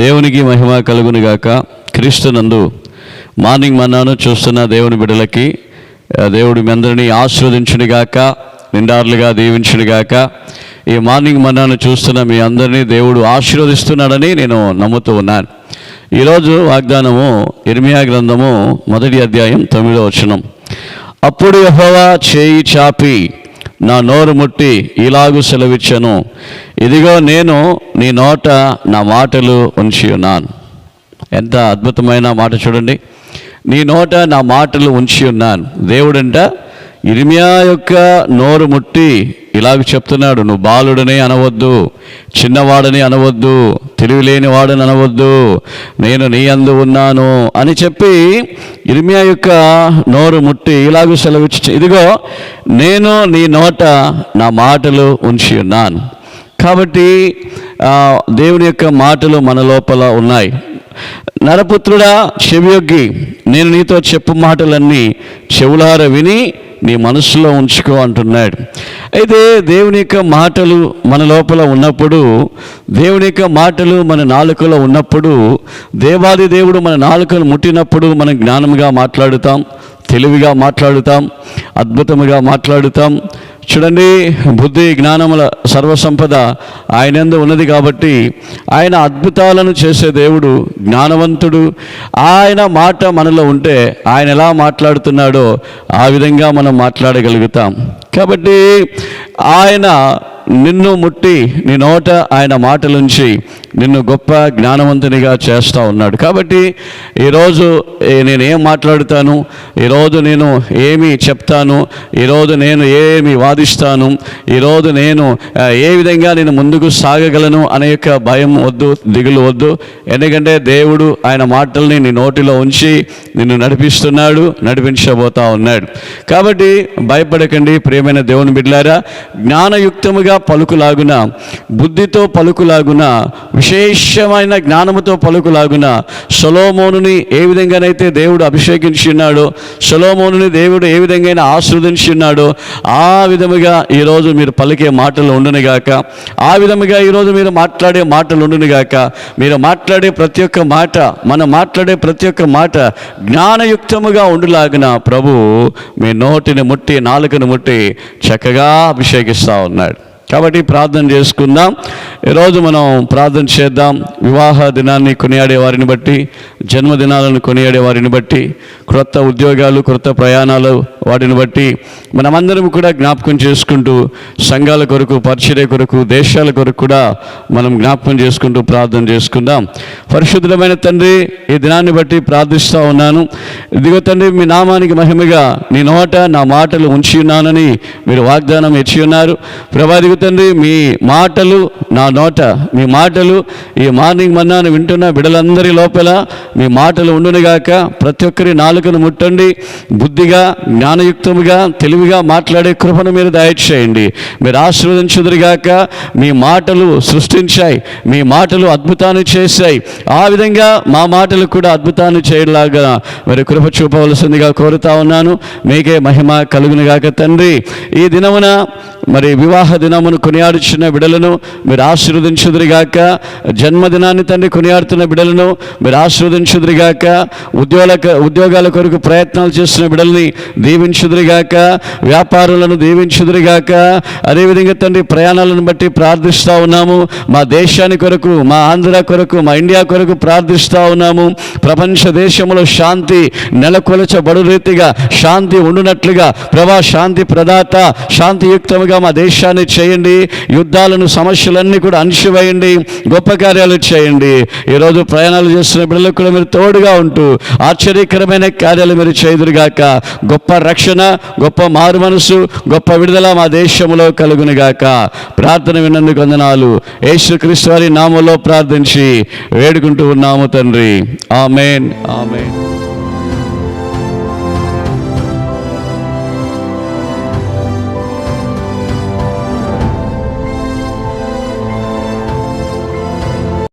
దేవునికి మహిమ కలుగునుగాక క్రీస్తునందు మార్నింగ్ మన్నాను చూస్తున్న దేవుని బిడ్డలకి దేవుడి దేవుడు మీ అందరినీ ఆశీర్వదించునిగాక నిండార్లుగా దీవించునిగాక ఈ మార్నింగ్ మన్నాను చూస్తున్న మీ అందరినీ దేవుడు ఆశీర్వదిస్తున్నాడని నేను నమ్ముతూ ఉన్నాను. ఈరోజు వాగ్దానము ఇర్మియా గ్రంథము మొదటి అధ్యాయం తొమ్మిదో వచనం. అప్పుడు యహోవా చేయి చాపి నా నోరు ముట్టి ఇలాగు సెలవిచ్చాను. ఇదిగో నేను నీ నోట నా మాటలు ఉంచి ఉన్నాను. ఎంత అద్భుతమైన మాట చూడండి. నీ నోట నా మాటలు ఉంచి ఉన్నాను. దేవుడంట ఇరిమియా యొక్క నోరు ముట్టి ఇలాగ చెప్తున్నాడు నువ్వు బాలుడని అనవద్దు చిన్నవాడని అనవద్దు తెలివిలేని వాడని అనవద్దు నేను నీ అందు ఉన్నాను అని చెప్పి ఇర్మియా యొక్క నోరు ముట్టి ఇలాగ సెలవిచ్చి ఇదిగో నేను నీ నోట నా మాటలు ఉంచి ఉన్నాను. కాబట్టి దేవుని యొక్క మాటలు మన లోపల ఉన్నాయి. నరపుత్రుడా చెవియొగ్గి నేను నీతో చెప్పు మాటలన్నీ చెవులార విని నీ మనసులో ఉంచుకో అంటున్నాడు. అయితే దేవుని యొక్క మాటలు మన లోపల ఉన్నప్పుడు దేవుని యొక్క మాటలు మన నాలుకలో ఉన్నప్పుడు దేవాది దేవుడు మన నాలుకలు ముట్టినప్పుడు మనం జ్ఞానంగా మాట్లాడుతాం తెలివిగా మాట్లాడుతాం అద్భుతముగా మాట్లాడుతాం చూడండి బుద్ధి జ్ఞానముల సర్వసంపద ఆయనందు ఉన్నది కాబట్టి ఆయన అద్భుతాలను చేసే దేవుడు జ్ఞానవంతుడు. ఆయన మాట మనలో ఉంటే ఆయన ఎలా మాట్లాడుతున్నాడో ఆ విధంగా మనం మాట్లాడగలుగుతాం. కాబట్టి ఆయన నిన్ను ముట్టి నీ నోట ఆయన మాటలుంచి నిన్ను గొప్ప జ్ఞానవంతునిగా చేస్తూ ఉన్నాడు. కాబట్టి ఈరోజు నేను ఏం మాట్లాడుతాను? ఈరోజు నేను ఏమి చెప్తాను? ఈరోజు నేను ఏమి వాదిస్తాను? ఈరోజు నేను ఏ విధంగా నేను ముందుకు సాగగలను అనే యొక్క భయం వద్దు దిగులు వద్దు. ఎందుకంటే దేవుడు ఆయన మాటల్ని నీ నోటిలో ఉంచి నిన్ను నడిపిస్తున్నాడు నడిపించబోతా ఉన్నాడు. కాబట్టి భయపడకండి ప్రియమైన దేవుని బిడ్లారా జ్ఞానయుక్తముగా పలుకులాగున బుద్ధితో పలుకులాగున విశేషమైన జ్ఞానముతో పలుకులాగున సొలోమోనుని ఏ విధంగానైతే దేవుడు అభిషేకించి ఉన్నాడో సొలోమోనుని దేవుడు ఏ విధంగా ఆస్వాదించి ఉన్నాడో ఆ విధముగా ఈరోజు మీరు పలికే మాటలు ఉండునుగాక. ఆ విధముగా ఈరోజు మీరు మాట్లాడే మాటలు ఉండునుగాక. మీరు మాట్లాడే ప్రతి ఒక్క మాట మనం మాట్లాడే ప్రతి ఒక్క మాట జ్ఞానయుక్తముగా ఉండులాగిన ప్రభు మీ నోటిని ముట్టి నాలుకను ముట్టి చక్కగా అభిషేకిస్తూ ఉన్నాడు. కాబట్టి ప్రార్థన చేసుకుందాం. ఈరోజు మనం ప్రార్థన చేద్దాం. వివాహ దినాన్ని కొనియాడే వారిని బట్టి జన్మదినాలను కొనియాడే వారిని బట్టి క్రొత్త ఉద్యోగాలు క్రొత్త ప్రయాణాలు వాటిని బట్టి మనమందరం కూడా జ్ఞాపకం చేసుకుంటూ సంఘాల కొరకు పరిచర్య కొరకు దేశాల కొరకు కూడా మనం జ్ఞాపకం చేసుకుంటూ ప్రార్థన చేసుకుందాం. పరిశుద్ధమైన తండ్రి ఈ దినాన్ని బట్టి ప్రార్థిస్తూ ఉన్నాను. ఇదిగో తండ్రి మీ నామానికి మహిమగా నీ నోట నా మాటలు ఉంచి ఉన్నానని మీరు వాగ్దానం ఇచ్చి ఉన్నారు. ప్రభాదిగు తండ్రి మీ మాటలు నా నోట మీ మాటలు ఈ మార్నింగ్ మన్నాను వింటున్న బిడలందరి లోపల మీ మాటలు ఉండునుగాక ప్రతి ఒక్కరి నాలుకను ముట్టండి బుద్ధిగా జ్ఞానయుక్తముగా తెలివిగా మాట్లాడే కృపను మీరు దయచేయండి. మీరు ఆశీర్వదించుదురుగాక మీ మాటలు సృష్టించాయి మీ మాటలు అద్భుతాన్ని చేశాయి. ఆ విధంగా మా మాటలు కూడా అద్భుతాన్ని చేయలాగా మరి కృప చూపవలసిందిగా కోరుతా ఉన్నాను. మీకే మహిమ కలుగునుగాక తండ్రి. ఈ దినమున మరి వివాహ దినమును కొనియాడుచున్న బిడలను మీరు ఆశీర్వదించుదురుగాక జన్మదినాన్ని తండ్రి కొనియాడుతున్న బిడలను మీరు ఆశీర్వదించుదురుగాక ఉద్యోగాల ఉద్యోగాల కొరకు ప్రయత్నాలు చేస్తున్న బిడల్ని దీవించుదురుగాక వ్యాపారులను దీవించుదురుగాక. అదేవిధంగా తండ్రి ప్రయాణాలను బట్టి ప్రార్థిస్తూ ఉన్నాము. మా దేశాన్ని కొరకు మా ఆంధ్ర కొరకు మా ఇండియా కొరకు ప్రార్థిస్తూ ఉన్నాము. ప్రపంచ దేశంలో శాంతి నెలకొలచబడు రీతిగా శాంతి ఉండునట్లుగా ప్రభా శాంతి ప్రదాత శాంతియుక్తముగా మా దేశాన్ని చేయండి. యుద్ధాలను సమస్యలన్నీ కూడా అణిచివేయండి. గొప్ప కార్యాలు చేయండి. ఈరోజు ప్రయాణాలు చేస్తున్న పిల్లలకు కూడా మీరు తోడుగా ఉంటూ ఆశ్చర్యకరమైన కార్యాలు మీరు చేదురుగాక గొప్ప రక్షణ గొప్ప మారు మనసు గొప్ప విడుదల మా దేశంలో కలుగునుగాక. ప్రార్థన విన్నందుకు వందనాలు. యేసుక్రీస్తు వారి నామంలో ప్రార్థించి వేడుకుంటూ ఉన్నాము తండ్రి. ఆమెన్. ఆమెన్.